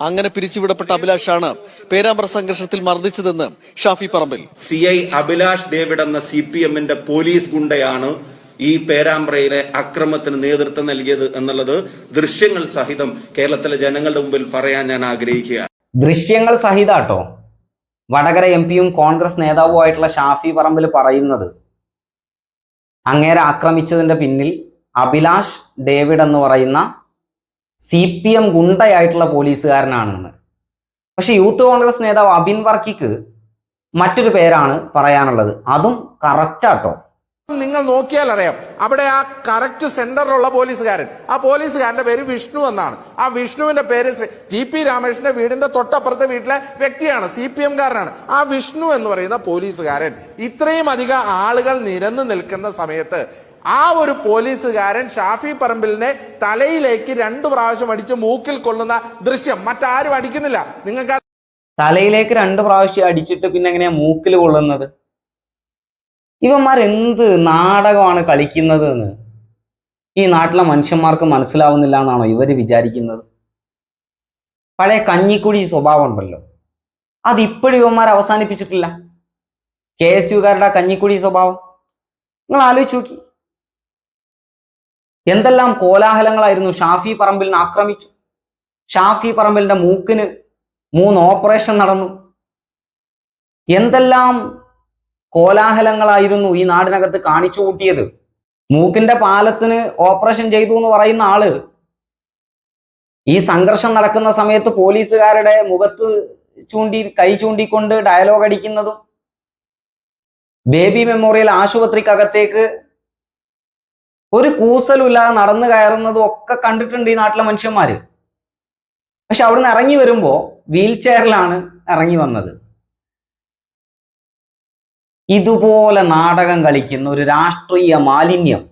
അങ്ങനെ പിരിച്ചുവിടപ്പെട്ട അഭിലാഷാണ് പേരാമ്പ്ര സംഘർഷത്തിൽ മർദ്ദിച്ചതെന്ന് Shafi Parambil. C I Abhilash David എന്ന സി പി എമ്മിന്റെ പോലീസ് ഗുണ്ടയാണ് ഈ പേരാമ്പ്രയിലെ അക്രമത്തിന് നേതൃത്വം നൽകിയത് എന്നുള്ളത് ദൃശ്യങ്ങൾ സഹിതം കേരളത്തിലെ ജനങ്ങളുടെ മുമ്പിൽ പറയാൻ ഞാൻ ആഗ്രഹിക്കുക ദൃശ്യങ്ങൾ സഹിതാട്ടോ. വടകര എം പിയും കോൺഗ്രസ് നേതാവുമായിട്ടുള്ള ഷാഫി പറമ്പിൽ പറയുന്നത് അങ്ങേരെ ആക്രമിച്ചതിന്റെ പിന്നിൽ അഭിലാഷ് ഡേവിഡ് എന്ന് പറയുന്ന സി പി എം ഗുണ്ടയായിട്ടുള്ള പോലീസുകാരനാണെന്ന്. പക്ഷെ യൂത്ത് കോൺഗ്രസ് നേതാവ് അബിൻ വർക്കിക്ക് മറ്റൊരു പേരാണ് പറയാനുള്ളത്. അതും കറക്റ്റാട്ടോ നിങ്ങൾ നോക്കിയാൽ അറിയാം അവിടെ ആ കറക്റ്റ് സെന്ററിലുള്ള പോലീസുകാരൻ. ആ പോലീസുകാരന്റെ പേര് വിഷ്ണു എന്നാണ്. ആ വിഷ്ണുവിന്റെ പേര് ടി പി രാമകൃഷ്ണന്റെ വീടിന്റെ തൊട്ടപ്പുറത്തെ വീട്ടിലെ വ്യക്തിയാണ് സി പി എംകാരനാണ് ആ വിഷ്ണു എന്ന് പറയുന്ന പോലീസുകാരൻ ഇത്രയും അധികം ആളുകൾ നിരന്നു നിൽക്കുന്ന സമയത്ത് ആ ഒരു പോലീസുകാരൻ ഷാഫി പറമ്പിലിനെ തലയിലേക്ക് രണ്ടു പ്രാവശ്യം അടിച്ച് മൂക്കിൽ കൊള്ളുന്ന ദൃശ്യം മറ്റാരും അടിക്കുന്നില്ല. നിങ്ങൾക്ക് തലയിലേക്ക് രണ്ട് പ്രാവശ്യം അടിച്ചിട്ട് പിന്നെ എങ്ങനെയാ മൂക്കിൽ കൊള്ളുന്നത്? ഇവന്മാർ എന്ത് നാടകമാണ് കളിക്കുന്നത് എന്ന് ഈ നാട്ടിലെ മനുഷ്യന്മാർക്ക് മനസ്സിലാവുന്നില്ല എന്നാണോ ഇവർ വിചാരിക്കുന്നത്? പഴയ കഞ്ഞിക്കുഴി സ്വഭാവം ഉണ്ടല്ലോ. അത് ഇപ്പോഴും ഇവന്മാർ അവസാനിപ്പിച്ചിട്ടില്ല. കെ എസ് യുകാരുടെ കഞ്ഞിക്കുഴി സ്വഭാവം? നിങ്ങൾ ആലോചിച്ച് നോക്കി. എന്തെല്ലാം കോലാഹലങ്ങളായിരുന്നു ഷാഫി പറമ്പിലിനെ ആക്രമിച്ചു. ഷാഫി പറമ്പിലിന്റെ മൂക്കിന് മൂന്ന് ഓപ്പറേഷൻ നടന്നു. എന്തെല്ലാം കോലാഹലങ്ങളായിരുന്നു ഈ നാടിനകത്ത് കാണിച്ചു കൂട്ടിയത്? മൂക്കിന്റെ പാലത്തിന് ഓപ്പറേഷൻ ചെയ്തു എന്ന് പറയുന്ന ആൾ ഈ സംഘർഷം നടക്കുന്ന സമയത്ത് പോലീസുകാരുടെ മുഖത്ത് ചൂണ്ടി കൈ ചൂണ്ടിക്കൊണ്ട് ഡയലോഗ് അടിക്കുന്നതും ബേബി മെമ്മോറിയൽ ആശുപത്രിക്കകത്തേക്ക് ഒരു കൂസലുമില്ലാതെ നടന്നു കയറുന്നതും ഒക്കെ കണ്ടിട്ടുണ്ട് ഈ നാട്ടിലെ മനുഷ്യന്മാര്. പക്ഷെ അവിടുന്ന് ഇറങ്ങി വരുമ്പോ വീൽ ചെയറിലാണ് ഇറങ്ങി വന്നത്. ഇതുപോലെ നാടകം കളിക്കുന്ന ഒരു രാഷ്ട്രീയ മാലിന്യം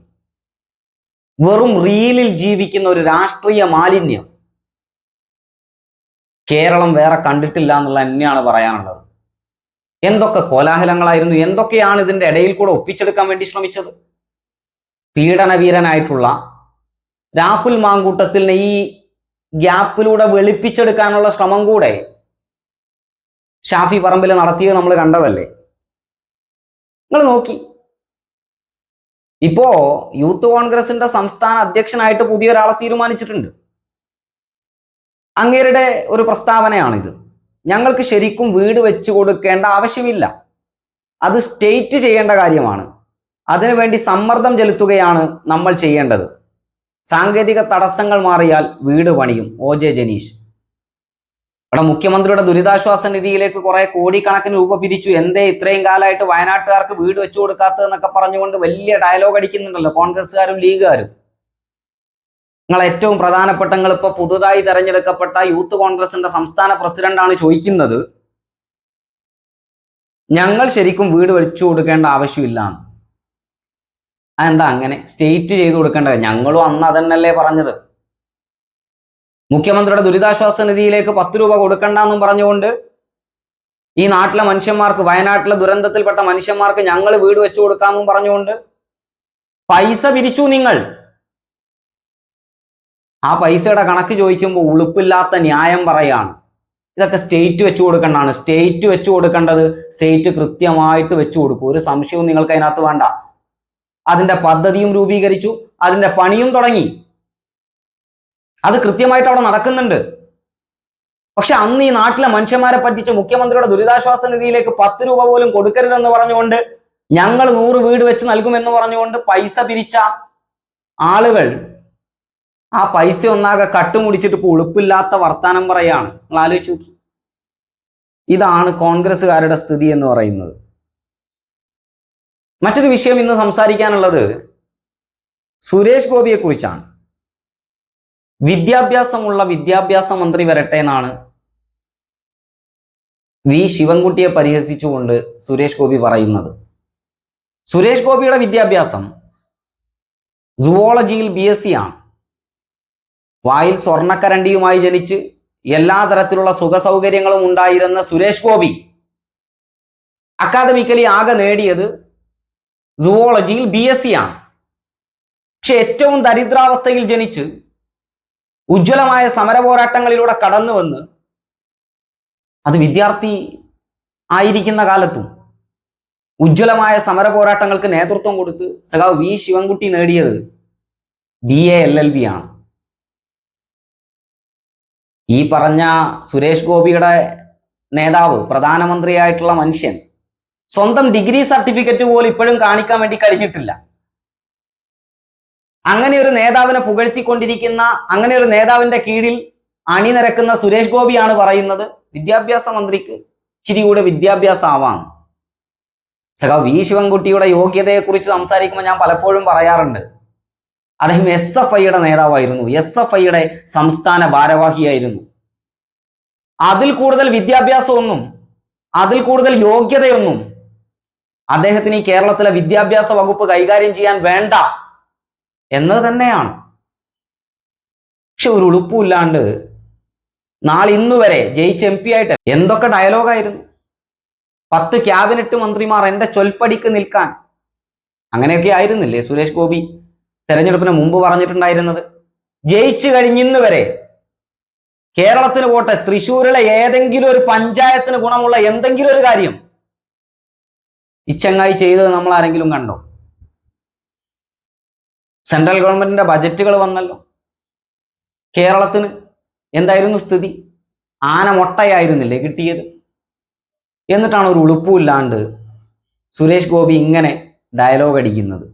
വെറും റീലിൽ ജീവിക്കുന്ന ഒരു രാഷ്ട്രീയ മാലിന്യം കേരളം വേറെ കണ്ടിട്ടില്ല എന്നുള്ള തന്നെയാണ് പറയാനുള്ളത്. എന്തൊക്കെ കോലാഹലങ്ങളായിരുന്നു എന്തൊക്കെയാണ് ഇതിന്റെ ഇടയിൽ കൂടെ ഒപ്പിച്ചെടുക്കാൻ വേണ്ടി ശ്രമിച്ചത്? പീഡനവീരനായിട്ടുള്ള രാഹുൽ മാങ്കൂട്ടത്തിനെ ഈ ഗ്യാപ്പിലൂടെ വെളുപ്പിച്ചെടുക്കാനുള്ള ശ്രമം കൂടെ ഷാഫി പറമ്പിൽ നടത്തിയത് നമ്മൾ കണ്ടതല്ലേ? നിങ്ങൾ നോക്കി. ഇപ്പോ യൂത്ത് കോൺഗ്രസിന്റെ സംസ്ഥാന അധ്യക്ഷനായിട്ട് പുതിയ ഒരാളെ തീരുമാനിച്ചിട്ടുണ്ട്. അങ്ങേരുടെ ഒരു പ്രസ്താവനയാണിത്. ഞങ്ങൾക്ക് ശരിക്കും വീട് വെച്ചു കൊടുക്കേണ്ട ആവശ്യമില്ല. അത് സ്റ്റേറ്റ് ചെയ്യേണ്ട കാര്യമാണ്. അതിനുവേണ്ടി സമ്മർദ്ദം ചെലുത്തുകയാണ് നമ്മൾ ചെയ്യേണ്ടത്. സാങ്കേതിക തടസ്സങ്ങൾ മാറിയാൽ വീട് പണിയും. O J Janeesh. ഇവിടെ മുഖ്യമന്ത്രിയുടെ ദുരിതാശ്വാസ നിധിയിലേക്ക് കുറെ കോടിക്കണക്കിന് രൂപ പിരിച്ചു. എന്തേ ഇത്രയും കാലമായിട്ട് വയനാട്ടുകാർക്ക് വീട് വെച്ചു കൊടുക്കാത്തതെന്നൊക്കെ പറഞ്ഞുകൊണ്ട് വലിയ ഡയലോഗ് അടിക്കുന്നുണ്ടല്ലോ കോൺഗ്രസ്സുകാരും ലീഗുകാരും. നിങ്ങൾ ഏറ്റവും പ്രധാനപ്പെട്ട നിങ്ങൾ ഇപ്പൊ പുതുതായി തെരഞ്ഞെടുക്കപ്പെട്ട യൂത്ത് കോൺഗ്രസിന്റെ സംസ്ഥാന പ്രസിഡന്റാണ് ചോദിക്കുന്നത്. ഞങ്ങൾ ശരിക്കും വീട് വെച്ചു കൊടുക്കേണ്ട ആവശ്യമില്ല അതെന്താ അങ്ങനെ സ്റ്റേറ്റ് ചെയ്തു കൊടുക്കേണ്ടത്? ഞങ്ങളും അന്ന് അതന്നല്ലേ പറഞ്ഞത്. മുഖ്യമന്ത്രിയുടെ ദുരിതാശ്വാസ നിധിയിലേക്ക് പത്ത് രൂപ കൊടുക്കണ്ടെന്നും പറഞ്ഞുകൊണ്ട് ഈ നാട്ടിലെ മനുഷ്യന്മാർക്ക് വയനാട്ടിലെ ദുരന്തത്തിൽപ്പെട്ട മനുഷ്യന്മാർക്ക് ഞങ്ങൾ വീട് വെച്ചു കൊടുക്കാമെന്നും പറഞ്ഞുകൊണ്ട് പൈസ പിരിച്ചു നിങ്ങൾ. ആ പൈസയുടെ കണക്ക് ചോദിക്കുമ്പോൾ ഉളുപ്പില്ലാത്ത ന്യായം പറയാണ്. ഇതൊക്കെ സ്റ്റേറ്റ് വെച്ചു കൊടുക്കേണ്ടതാണ്. സ്റ്റേറ്റ് വെച്ചു കൊടുക്കേണ്ടത് സ്റ്റേറ്റ് കൃത്യമായിട്ട് വെച്ചു കൊടുക്കും. ഒരു സംശയവും നിങ്ങൾക്ക് അതിനകത്ത് വേണ്ട. അതിന്റെ പദ്ധതിയും രൂപീകരിച്ചു അതിന്റെ പണിയും തുടങ്ങി. അത് കൃത്യമായിട്ട് അവിടെ നടക്കുന്നുണ്ട്. പക്ഷെ അന്ന് ഈ നാട്ടിലെ മനുഷ്യന്മാരെ പറ്റിച്ച് മുഖ്യമന്ത്രിയുടെ ദുരിതാശ്വാസ നിധിയിലേക്ക് പത്ത് രൂപ പോലും കൊടുക്കരുതെന്ന് പറഞ്ഞുകൊണ്ട് ഞങ്ങൾ നൂറ് വീട് വെച്ച് നൽകുമെന്ന് പറഞ്ഞുകൊണ്ട് പൈസ പിരിച്ച ആളുകൾ ആ പൈസ ഒന്നാകെ കട്ടുമുടിച്ചിട്ട് ഇപ്പോൾ ഉളുപ്പില്ലാത്ത വർത്താനം പറയാണ്. നിങ്ങൾ ആലോചിച്ചു നോക്കി. ഇതാണ് കോൺഗ്രസ്സുകാരുടെ സ്ഥിതി എന്ന് പറയുന്നത്. മറ്റൊരു വിഷയം ഇന്ന് സംസാരിക്കാനുള്ളത് സുരേഷ് ഗോപിയെ കുറിച്ചാണ്. വിദ്യാഭ്യാസമുള്ള വിദ്യാഭ്യാസ മന്ത്രി വരട്ടെ എന്നാണ് വി ശിവൻകുട്ടിയെ പരിഹസിച്ചുകൊണ്ട് സുരേഷ് ഗോപി പറയുന്നത്. സുരേഷ് ഗോപിയുടെ വിദ്യാഭ്യാസം സുവോളജിയിൽ ബി എസ് സി ആണ്. വായിൽ സ്വർണക്കരണ്ടിയുമായി ജനിച്ച് എല്ലാ തരത്തിലുള്ള സുഖ സൗകര്യങ്ങളും ഉണ്ടായിരുന്ന സുരേഷ് ഗോപി അക്കാദമിക്കലി ആകെ നേടിയത് സുവോളജിയിൽ ബി എസ് സി ആണ്. പക്ഷെ ഏറ്റവും ദരിദ്രാവസ്ഥയിൽ ജനിച്ച് ഉജ്ജ്വലമായ സമര പോരാട്ടങ്ങളിലൂടെ കടന്നു വന്ന് അത് വിദ്യാർത്ഥി ആയിരിക്കുന്ന കാലത്തും ഉജ്ജ്വലമായ സമര പോരാട്ടങ്ങൾക്ക് നേതൃത്വം കൊടുത്ത് സഖാവ് വി ശിവൻകുട്ടി നേടിയത് B A L L B ആണ്. ഈ പറഞ്ഞ സുരേഷ് ഗോപിയുടെ നേതാവ് പ്രധാനമന്ത്രിയായിട്ടുള്ള മനുഷ്യൻ സ്വന്തം ഡിഗ്രി സർട്ടിഫിക്കറ്റ് പോലും ഇപ്പോഴും കാണിക്കാൻ വേണ്ടി കഴിഞ്ഞിട്ടില്ല. അങ്ങനെ ഒരു നേതാവിനെ പുകഴ്ത്തിക്കൊണ്ടിരിക്കുന്ന അങ്ങനെ ഒരു നേതാവിന്റെ കീഴിൽ അണിനിരക്കുന്ന സുരേഷ് ഗോപിയാണ് പറയുന്നത്. വിദ്യാഭ്യാസ മന്ത്രിക്ക് ഇച്ചിരി കൂടെ വിദ്യാഭ്യാസം ആവാണ് സഖാ വി ശിവൻകുട്ടിയുടെ യോഗ്യതയെക്കുറിച്ച് സംസാരിക്കുമ്പോൾ ഞാൻ പലപ്പോഴും പറയാറുണ്ട്. അദ്ദേഹം എസ് എഫ് ഐയുടെ നേതാവായിരുന്നു. എസ് എഫ് ഐയുടെ സംസ്ഥാന ഭാരവാഹിയായിരുന്നു. അതിൽ കൂടുതൽ വിദ്യാഭ്യാസമൊന്നും അതിൽ കൂടുതൽ യോഗ്യതയൊന്നും അദ്ദേഹത്തിന് ഈ കേരളത്തിലെ വിദ്യാഭ്യാസ വകുപ്പ് കൈകാര്യം ചെയ്യാൻ വേണ്ട എന്നത് തന്നെയാണ്. പക്ഷെ ഒരു ഉളുപ്പുമില്ലാണ്ട് നാളെ ഇന്നു വരെ ജയിച്ച് എം പി ആയിട്ട് എന്തൊക്കെ ഡയലോഗായിരുന്നു പത്ത് ക്യാബിനറ്റ് മന്ത്രിമാർ എന്റെ ചൊൽപ്പടിക്ക് നിൽക്കാൻ. അങ്ങനെയൊക്കെ ആയിരുന്നില്ലേ സുരേഷ് ഗോപി തെരഞ്ഞെടുപ്പിന് മുമ്പ് പറഞ്ഞിട്ടുണ്ടായിരുന്നത്? ജയിച്ചു കഴിഞ്ഞിന്ന് വരെ കേരളത്തിന് പോട്ടെ തൃശ്ശൂരിലെ ഏതെങ്കിലും ഒരു പഞ്ചായത്തിന് ഗുണമുള്ള എന്തെങ്കിലും ഒരു കാര്യം ഇച്ചങ്ങായി ചെയ്തത് നമ്മൾ ആരെങ്കിലും കണ്ടോ സെൻട്രൽ ഗവൺമെന്റിന്റെ ബജറ്റുകൾ വന്നല്ലോ. കേരളത്തിന് എന്തായിരുന്നു സ്ഥിതി? ആന മൊട്ടയായിരുന്നില്ലേ കിട്ടിയത്? എന്നിട്ടാണ് ഒരു ഉളുപ്പുമില്ലാണ്ട് സുരേഷ് ഗോപി ഇങ്ങനെ ഡയലോഗ് അടിക്കുന്നത്.